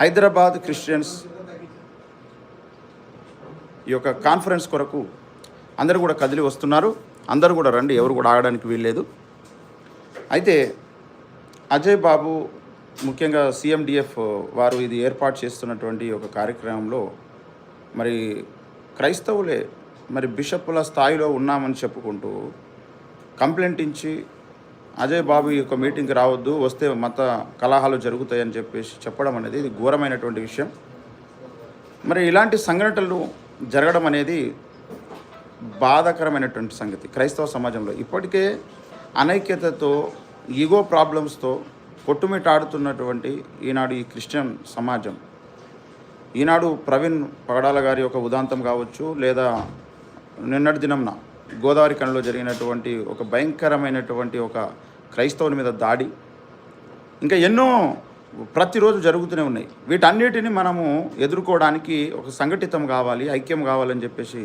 Hyderabad Christians ఈ యొక్క conference కొరకు అందరూ కూడా కదిలి వస్తున్నారు. అందరూ కూడా రండి ఎవరు కూడా ఆగడానికి వీల్లేదు. అయితే అజయ్ బాబు ముఖ్యంగా సిఎండిఎఫ్ వారు ఇది ఏర్పాటు చేస్తున్నటువంటి ఒక కార్యక్రమంలో మరి క్రైస్తవులే మరి బిషప్పుల స్థాయిలో ఉన్నామని చెప్పుకుంటూ కంప్లైంట్ ఇచ్చి అజయ్ బాబు ఈ యొక్క మీటింగ్కి రావద్దు వస్తే మత కలహాలు జరుగుతాయని చెప్పేసి చెప్పడం అనేది ఇది ఘోరమైనటువంటి విషయం. మరి ఇలాంటి సంఘటనలు జరగడం అనేది బాధాకరమైనటువంటి సంగతి క్రైస్తవ సమాజంలో. ఇప్పటికే అనైక్యతతో ఈగో ప్రాబ్లమ్స్తో కొట్టుమిటాడుతున్నటువంటి ఈనాడు ఈ క్రిస్టియన్ సమాజం. ఈనాడు ప్రవీణ్ పగడాల గారి యొక్క ఉదాంతం కావచ్చు లేదా నిన్నటి దినంన గోదావరి కణలో జరిగినటువంటి ఒక భయంకరమైనటువంటి ఒక క్రైస్తవుని మీద దాడి. ఇంకా ఎన్నో ప్రతిరోజు జరుగుతూనే ఉన్నాయి. వీటన్నిటిని మనము ఎదుర్కోవడానికి ఒక సంఘటితం కావాలి ఐక్యం కావాలని చెప్పేసి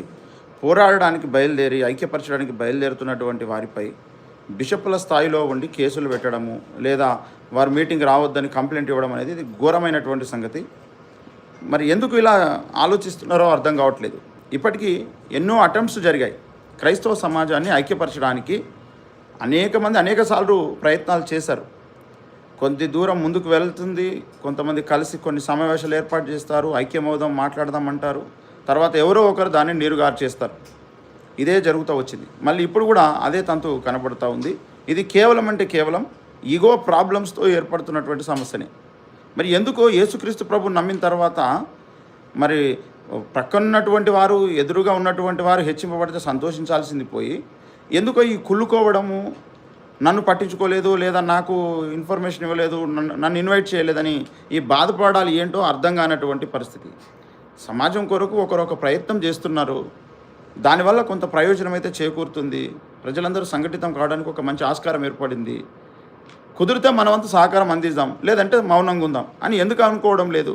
పోరాడడానికి బయలుదేరి ఐక్యపరచడానికి బయలుదేరుతున్నటువంటి వారిపై బిషప్ల స్థాయిలో ఉండి కేసులు పెట్టడము లేదా వారు మీటింగ్ రావద్దని కంప్లైంట్ ఇవ్వడం అనేది ఇది ఘోరమైనటువంటి సంగతి. మరి ఎందుకు ఇలా ఆలోచిస్తున్నారో అర్థం కావట్లేదు. ఇప్పటికీ ఎన్నో అటెంప్ట్స్ జరిగాయి. క్రైస్తవ సమాజాన్ని ఐక్యపరచడానికి అనేక మంది అనేక సార్లు ప్రయత్నాలు చేశారు. కొద్ది దూరం ముందుకు వెళ్తుంది. కొంతమంది కలిసి కొన్ని సమావేశాలు ఏర్పాటు చేస్తారు. ఐక్యమవుదాం మాట్లాడదాం అంటారు. తర్వాత ఎవరో ఒకరు దాన్ని నీరుగారు చేస్తారు ఇదే జరుగుతూ వచ్చింది. మళ్ళీ ఇప్పుడు కూడా అదే తంతు కనబడుతూ ఉంది. ఇది కేవలం అంటే కేవలం ఈగో ప్రాబ్లమ్స్తో ఏర్పడుతున్నటువంటి సమస్యనే. మరి ఎందుకో యేసుక్రీస్తు ప్రభు నమ్మిన తర్వాత మరి ప్రక్కనున్నటువంటి వారు ఎదురుగా ఉన్నటువంటి వారు హెచ్చింపబడితే సంతోషించాల్సింది పోయి ఎందుకో ఈ కుళ్ళుకోవడము నన్ను పట్టించుకోలేదు లేదా నాకు ఇన్ఫర్మేషన్ ఇవ్వలేదు నన్ను నన్ను ఇన్వైట్ చేయలేదని ఈ బాధపడాలి ఏంటో అర్థం కానటువంటి పరిస్థితి. సమాజం కొరకు ఒకరొక ప్రయత్నం చేస్తున్నారు. దానివల్ల కొంత ప్రయోజనం అయితే చేకూరుతుంది. ప్రజలందరూ సంఘటితం కావడానికి ఒక మంచి ఆస్కారం ఏర్పడింది. కుదిరితే మనమంతా సహకారం అందిద్దాం లేదంటే మౌనంగా ఉందాం అని ఎందుకు అనుకోవడం లేదు.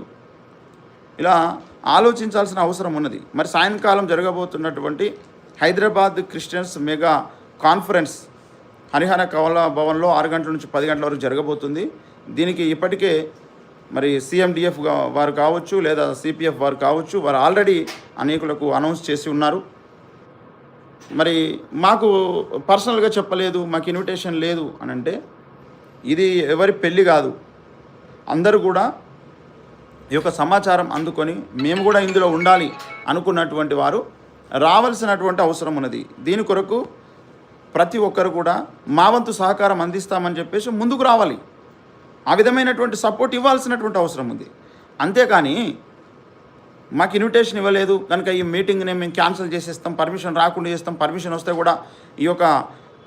ఇలా ఆలోచించాల్సిన అవసరం ఉన్నది. మరి సాయంకాలం జరగబోతున్నటువంటి Hyderabad Christians mega conference Harihara కవల భవన్లో ఆరు గంటల నుంచి పది గంటల వరకు జరగబోతుంది. దీనికి ఇప్పటికే మరి సీఎండిఎఫ్ వారు కావచ్చు లేదా సిపిఎఫ్ వారు కావచ్చు వారు ఆల్రెడీ అనేకులకు అనౌన్స్ చేసి ఉన్నారు. మరి మాకు పర్సనల్గా చెప్పలేదు మాకు ఇన్విటేషన్ లేదు అని అంటే ఇది ఎవరి పెళ్ళి కాదు. అందరూ కూడా ఈ యొక్క సమాచారం అందుకొని మేము కూడా ఇందులో ఉండాలి అనుకున్నటువంటి వారు రావాల్సినటువంటి అవసరం ఉన్నది. దీని కొరకు ప్రతి ఒక్కరు కూడా మా వంతు సహకారం అందిస్తామని చెప్పేసి ముందుకు రావాలి. ఆ విధమైనటువంటి సపోర్ట్ ఇవ్వాల్సినటువంటి అవసరం ఉంది. అంతేకాని మాకు ఇన్విటేషన్ ఇవ్వలేదు. కనుక ఈ మీటింగ్ని మేము క్యాన్సిల్ చేసేస్తాం పర్మిషన్ రాకుండా చేస్తాం పర్మిషన్ వస్తే కూడా ఈ యొక్క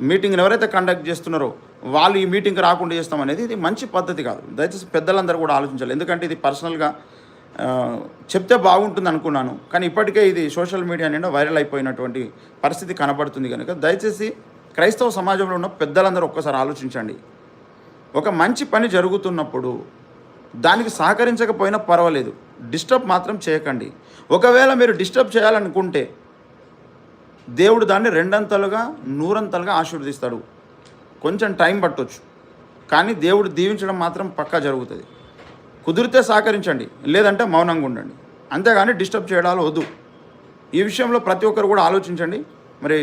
మీటింగ్ని ఎవరైతే కండక్ట్ చేస్తున్నారో వాళ్ళు ఈ మీటింగ్కి రాకుండా చేస్తాం అనేది ఇది మంచి పద్ధతి కాదు. దయచేసి పెద్దలందరూ కూడా ఆలోచించాలి. ఎందుకంటే ఇది పర్సనల్గా చెప్తే బాగుంటుంది అనుకున్నాను. కానీ ఇప్పటికే ఇది సోషల్ మీడియా నిండా వైరల్ అయిపోయినటువంటి పరిస్థితి కనబడుతుంది కనుక దయచేసి క్రైస్తవ సమాజంలో ఉన్న పెద్దలందరూ ఒక్కసారి ఆలోచించండి. ఒక మంచి పని జరుగుతున్నప్పుడు దానికి సహకరించకపోయినా పర్వాలేదు. డిస్టర్బ్ మాత్రం చేయకండి. ఒకవేళ మీరు డిస్టర్బ్ చేయాలనుకుంటే దేవుడు దాన్ని రెండంతలుగా నూరంతలుగా ఆశీర్వదిస్తాడు. కొంచెం టైం పట్టవచ్చు కానీ దేవుడు దీవించడం మాత్రం పక్కా జరుగుతుంది. కుదిరితే సహకరించండి లేదంటే మౌనంగా ఉండండి. అంతేగాని డిస్టర్బ్ చేయడాలు వద్దు. ఈ విషయంలో ప్రతి ఒక్కరు కూడా ఆలోచించండి. మరి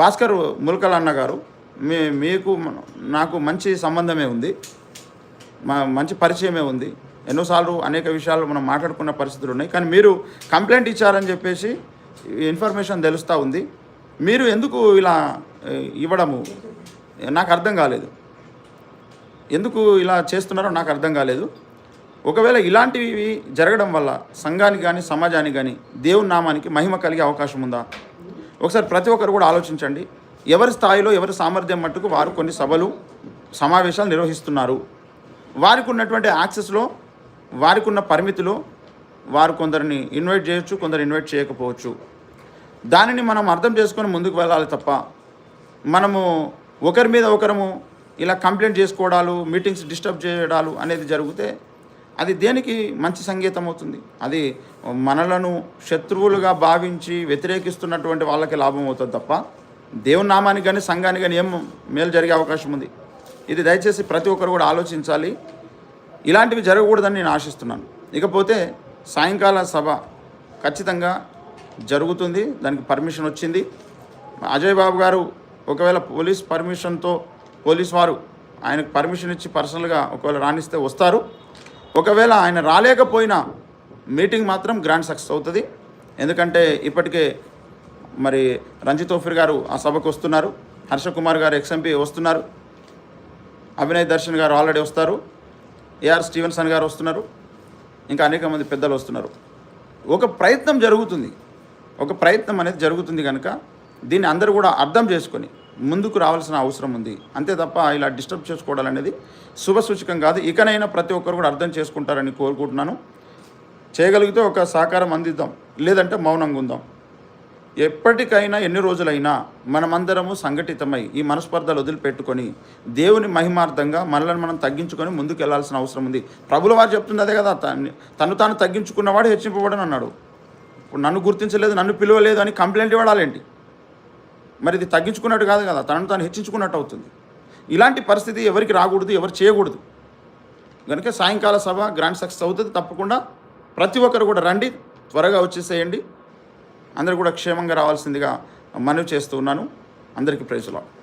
భాస్కర్ ముల్కల్ అన్న గారు మీ మీకు నాకు మంచి సంబంధమే ఉంది. మా మంచి పరిచయమే ఉంది. ఎన్నోసార్లు అనేక విషయాలు మనం మాట్లాడుకున్న పరిస్థితులు ఉన్నాయి. కానీ మీరు కంప్లైంట్ ఇచ్చారని చెప్పేసి ఇన్ఫర్మేషన్ తెలుస్తూ ఉంది. మీరు ఎందుకు ఇలా ఇవ్వడము? నాకు అర్థం కాలేదు. ఎందుకు ఇలా చేస్తున్నారో నాకు అర్థం కాలేదు. ఒకవేళ ఇలాంటివి జరగడం వల్ల సంఘానికి కానీ సమాజానికి కానీ దేవుని నామానికి మహిమ కలిగే అవకాశం ఉందా? ఒకసారి ప్రతి ఒక్కరు కూడా ఆలోచించండి. ఎవరి స్థాయిలో ఎవరి సామర్థ్యం మట్టుకు వారు కొన్ని సభలు సమావేశాలు నిర్వహిస్తున్నారు. వారికి ఉన్నటువంటి యాక్సెస్లో వారికి ఉన్న పరిమితిలో వారు కొందరిని ఇన్వైట్ చేయొచ్చు కొందరు ఇన్వైట్ చేయకపోవచ్చు. దానిని మనం అర్థం చేసుకొని ముందుకు వెళ్ళాలి తప్ప మనము ఒకరి మీద ఒకరము ఇలా కంప్లైంట్ చేసుకోవడాలు మీటింగ్స్ డిస్టర్బ్ చేయడాలు అనేది జరిగితే అది దేనికి మంచి సంగీతం అవుతుంది? అది మనలను శత్రువులుగా భావించి వ్యతిరేకిస్తున్నటువంటి వాళ్ళకి లాభం అవుతుంది తప్ప దేవుని నామానికి కానీ సంఘానికి కానీ ఏం మేలు జరిగే అవకాశం ఉంది. ఇది దయచేసి ప్రతి ఒక్కరు కూడా ఆలోచించాలి. ఇలాంటివి జరగకూడదని నేను ఆశిస్తున్నాను. ఇకపోతే సాయంకాల సభ ఖచ్చితంగా జరుగుతుంది. దానికి పర్మిషన్ వచ్చింది. అజయ్ బాబు గారు ఒకవేళ పోలీస్ పర్మిషన్తో పోలీస్ వారు ఆయనకు పర్మిషన్ ఇచ్చి పర్సనల్గా ఒకవేళ రాణిస్తే వస్తారు. ఒకవేళ ఆయన రాలేకపోయినా మీటింగ్ మాత్రం గ్రాండ్ సక్సెస్ అవుతుంది. ఎందుకంటే ఇప్పటికే మరి రంజిత్ ఓఫిర్ గారు ఆ సభకు వస్తున్నారు. హర్ష కుమార్ గారు ఎక్స్ఎంపీ వస్తున్నారు. అభినయ్ దర్శన్ గారు ఆల్రెడీ వస్తారు. ఏఆర్ స్టీవెన్సన్ గారు వస్తున్నారు. ఇంకా అనేక మంది పెద్దలు వస్తున్నారు. ఒక ప్రయత్నం జరుగుతుంది. ఒక ప్రయత్నం అనేది జరుగుతుంది కనుక దీన్ని అందరూ కూడా అర్థం చేసుకొని ముందుకు రావాల్సిన అవసరం ఉంది. అంతే తప్ప ఇలా డిస్టర్బ్ చేసుకోవడం అనేది శుభసూచకం కాదు. ఇకనైనా ప్రతి ఒక్కరు కూడా అర్థం చేసుకుంటారని కోరుకుంటున్నాను. చేయగలిగితే ఒక సహకారం అందిద్దాం. లేదంటే మౌనంగా ఉందాం. ఎప్పటికైనా ఎన్ని రోజులైనా మనమందరము సంఘటితమై ఈ మనస్పర్ధలు వదిలిపెట్టుకొని దేవుని మహిమార్థంగా మనలను మనం తగ్గించుకొని ముందుకు వెళ్ళాల్సిన అవసరం ఉంది. ప్రభుల వారు చెప్తుంది అదే కదా తను తను తాను తగ్గించుకున్నవాడు హెచ్చింపబడని అన్నాడు ఇప్పుడు నన్ను గుర్తించలేదు నన్ను పిలవలేదు అని కంప్లైంట్ ఇవ్వడాలేంటి? మరి ఇది తగ్గించుకున్నట్టు కాదు కదా తనను తాను హెచ్చించుకున్నట్టు అవుతుంది. ఇలాంటి పరిస్థితి ఎవరికి రాకూడదు ఎవరు చేయకూడదు. కనుక సాయంకాల సభ గ్రాండ్ సక్సెస్ అవుతుంది తప్పకుండా ప్రతి ఒక్కరు కూడా రండి త్వరగా వచ్చేసేయండి. అందరూ కూడా క్షేమంగా రావాల్సిందిగా మనవి చేస్తూ ఉన్నాను. అందరికీ ప్రైజ్లాడు